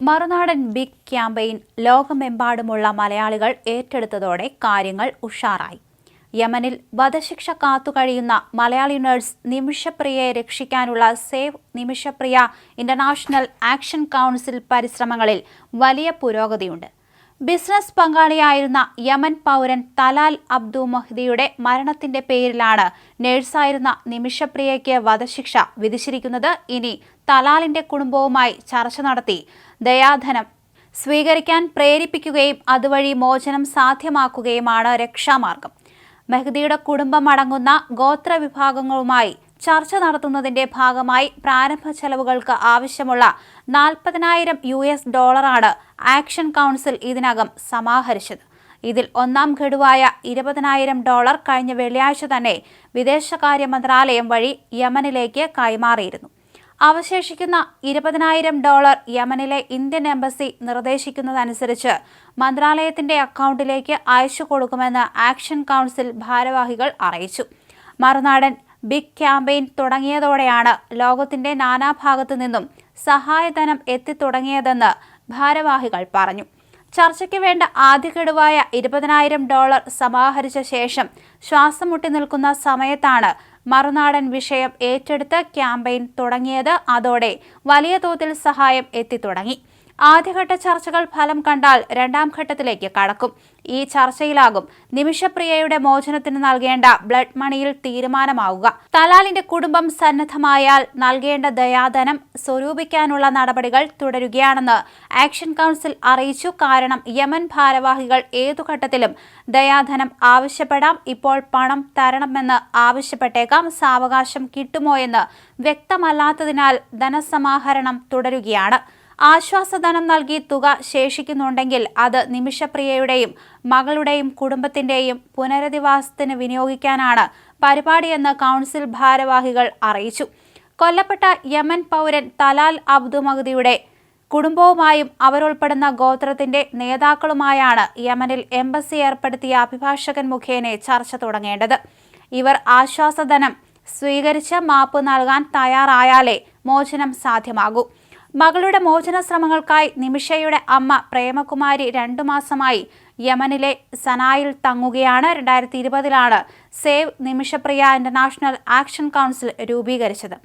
മറുനാടൻ big campaign ലോകമെമ്പാടുമുള്ള മലയാളികൾ ഏറ്റെടുത്തതോടെ കാര്യങ്ങൾ ഉഷാറായി. യമനിൽ വധശിക്ഷ കാത്തുകഴിയുന്ന മലയാളി നഴ്സ് നിമിഷപ്രിയയെ രക്ഷിക്കാനുള്ള save Nimishapriya international action council പരിശ്രമങ്ങളിൽ വലിയ പുരോഗതിയുണ്ട്. ബിസിനസ് പങ്കാളിയായിരുന്ന യമൻ പൗരൻ തലാൽ അബ്ദു മഹ്ദിയുടെ മരണത്തിന്റെ പേരിലാണ് നഴ്സായിരുന്ന നിമിഷപ്രിയയ്ക്ക് വധശിക്ഷ വിധിച്ചിരിക്കുന്നത്. ഇനി തലാലിന്റെ കുടുംബവുമായി ചർച്ച നടത്തി. ദയാധനം. സ്വീകരിക്കാൻ പ്രേരിപ്പിക്കുകയും അതുവഴി മോചനം സാധ്യമാക്കുകയുമാണ് രക്ഷാമാർഗം. മെഹ്ദിയുടെ കുടുംബം അടങ്ങുന്ന ഗോത്ര വിഭാഗങ്ങളുമായി ചർച്ച നടത്തുന്നതിന്റെ ഭാഗമായി പ്രാരംഭ ചെലവുകൾക്ക് ആവശ്യമുള്ള നാൽപ്പതിനായിരം യു എസ് ഡോളറാണ് ആക്ഷൻ കൗൺസിൽ ഇതിനകം സമാഹരിച്ചത്. ഇതിൽ ഒന്നാം ഗഡുവായ ഇരുപതിനായിരം ഡോളർ കഴിഞ്ഞ വെള്ളിയാഴ്ച തന്നെ വിദേശകാര്യ മന്ത്രാലയം വഴി യമനിലേക്ക് കൈമാറിയിരുന്നു. അവശേഷിക്കുന്ന ഇരുപതിനായിരം ഡോളർ യമനിലെ ഇന്ത്യൻ എംബസി നിർദ്ദേശിക്കുന്നതനുസരിച്ച് മന്ത്രാലയത്തിന്റെ അക്കൗണ്ടിലേക്ക് അയച്ചു കൊടുക്കുമെന്ന് ആക്ഷൻ കൗൺസിൽ ഭാരവാഹികൾ അറിയിച്ചു. മറുനാടൻ ബിഗ് ക്യാമ്പയിൻ തുടങ്ങിയതോടെയാണ് ലോകത്തിന്റെ നാനാഭാഗത്തു നിന്നും സഹായധനം എത്തിത്തുടങ്ങിയതെന്ന് ഭാരവാഹികൾ പറഞ്ഞു. ചർച്ചയ്ക്ക് വേണ്ട ആദ്യഘടുവായ ഇരുപതിനായിരം ഡോളർ സമാഹരിച്ച ശേഷം ശ്വാസം മുട്ടി നിൽക്കുന്ന സമയത്താണ് മറുനാടൻ വിഷയം ഏറ്റെടുത്ത് ക്യാമ്പയിൻ തുടങ്ങിയത്. അതോടെ വലിയ തോതിൽ സഹായം എത്തിത്തുടങ്ങി. ആദ്യഘട്ട ചർച്ചകൾ ഫലം കണ്ടാൽ രണ്ടാം ഘട്ടത്തിലേക്ക് കടക്കും. ഈ ചർച്ചയിലാകും നിമിഷപ്രിയയുടെ മോചനത്തിന് നൽകേണ്ട ബ്ലഡ് മണിയിൽ തീരുമാനമാവുക. തലാലിന്റെ കുടുംബം സന്നദ്ധമായാൽ നൽകേണ്ട ദയാധനം സ്വരൂപിക്കാനുള്ള നടപടികൾ തുടരുകയാണെന്ന് ആക്ഷൻ കൗൺസിൽ അറിയിച്ചു. കാരണം യമൻ ഭാരവാഹികൾ ഏതു ഘട്ടത്തിലും ദയാധനം ആവശ്യപ്പെടാം. ഇപ്പോൾ പണം തരണമെന്ന് ആവശ്യപ്പെട്ടേക്കാം. സാവകാശം കിട്ടുമോ എന്ന് വ്യക്തമല്ലാത്തതിനാൽ ധനസമാഹരണം തുടരുകയാണ്. ആശ്വാസധനം നൽകി തുക ശേഷിക്കുന്നുണ്ടെങ്കിൽ അത് നിമിഷപ്രിയയുടെയും മകളുടെയും കുടുംബത്തിന്റെയും പുനരധിവാസത്തിന് വിനിയോഗിക്കാനാണ് പരിപാടിയെന്ന് കൗൺസിൽ ഭാരവാഹികൾ അറിയിച്ചു. കൊല്ലപ്പെട്ട യമൻ പൗരൻ തലാൽ അബ്ദു മഹദിയുടെ കുടുംബവുമായും അവരുൾപ്പെടുന്ന ഗോത്രത്തിന്റെ നേതാക്കളുമായാണ് യമനിൽ എംബസി ഏർപ്പെടുത്തിയ അഭിഭാഷകൻ മുഖേന ചർച്ച തുടങ്ങേണ്ടത്. ഇവർ ആശ്വാസധനം സ്വീകരിച്ച് മാപ്പ് നൽകാൻ തയ്യാറായാലേ മോചനം സാധ്യമാകൂ. മകളുടെ മോചന ശ്രമങ്ങൾക്കായി നിമിഷയുടെ അമ്മ പ്രേമകുമാരി രണ്ടു മാസമായി യമനിലെ സനായിൽ തങ്ങുകയാണ്. രണ്ടായിരത്തി ഇരുപതിലാണ് save Nimishapriya international action council രൂപീകരിച്ചത്.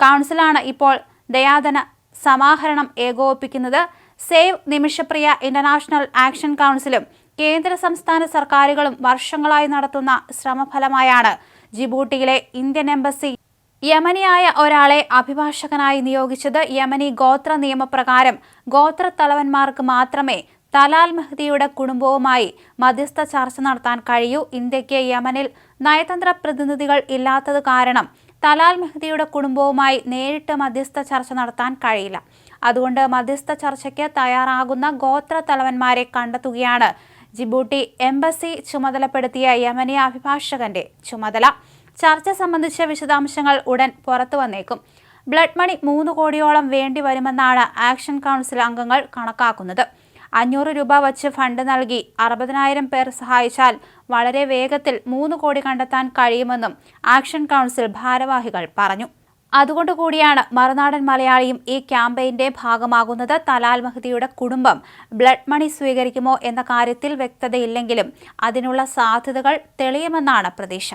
കൗൺസിലാണ് ഇപ്പോൾ ദയാധന സമാഹരണം ഏകോപിപ്പിക്കുന്നത്. സേവ് നിമിഷപ്രിയ ഇന്റർനാഷണൽ ആക്ഷൻ കൗൺസിലും കേന്ദ്ര സംസ്ഥാന സർക്കാരുകളും വർഷങ്ങളായി നടത്തുന്ന ശ്രമഫലമായാണ് ജിബൂട്ടിയിലെ ഇന്ത്യൻ എംബസി യമനിയായ ഒരാളെ അഭിഭാഷകനായി നിയോഗിച്ചത് യമനി ഗോത്ര നിയമപ്രകാരം ഗോത്ര തലവന്മാർക്ക് മാത്രമേ തലാൽ മെഹ്ദിയുടെ കുടുംബവുമായി മധ്യസ്ഥ ചർച്ച നടത്താൻ കഴിയൂ. ഇന്ത്യയ്ക്ക് യമനിൽ നയതന്ത്ര പ്രതിനിധികൾ ഇല്ലാത്തത് കാരണം തലാൽ മെഹ്ദിയുടെ കുടുംബവുമായി നേരിട്ട് മധ്യസ്ഥ ചർച്ച നടത്താൻ കഴിയില്ല. അതുകൊണ്ട് മധ്യസ്ഥ ചർച്ചയ്ക്ക് തയ്യാറാകുന്ന ഗോത്ര തലവന്മാരെ കണ്ടെത്തുകയാണ് ജിബൂട്ടി എംബസി ചുമതലപ്പെടുത്തിയ യമനി അഭിഭാഷകന്റെ ചുമതല. ചർച്ച സംബന്ധിച്ച വിശദാംശങ്ങൾ ഉടൻ പുറത്തു വന്നേക്കും. ബ്ലഡ് മണി മൂന്ന് കോടിയോളം വേണ്ടി വരുമെന്നാണ് ആക്ഷൻ കൗൺസിൽ അംഗങ്ങൾ കണക്കാക്കുന്നത്. അഞ്ഞൂറ് രൂപ വച്ച് ഫണ്ട് നൽകി അറുപതിനായിരം പേർ സഹായിച്ചാൽ വളരെ വേഗത്തിൽ മൂന്ന് കോടി കണ്ടെത്താൻ കഴിയുമെന്നും ആക്ഷൻ കൗൺസിൽ ഭാരവാഹികൾ പറഞ്ഞു. അതുകൊണ്ടുകൂടിയാണ് മറുനാടൻ മലയാളിയും ഈ ക്യാമ്പയിന്റെ ഭാഗമാകുന്നത്. തലാൽ മഹദിയുടെ കുടുംബം ബ്ലഡ് മണി സ്വീകരിക്കുമോ എന്ന കാര്യത്തിൽ വ്യക്തതയില്ലെങ്കിലും അതിനുള്ള സാധ്യതകൾ തെളിയുമെന്നാണ് പ്രതീക്ഷ.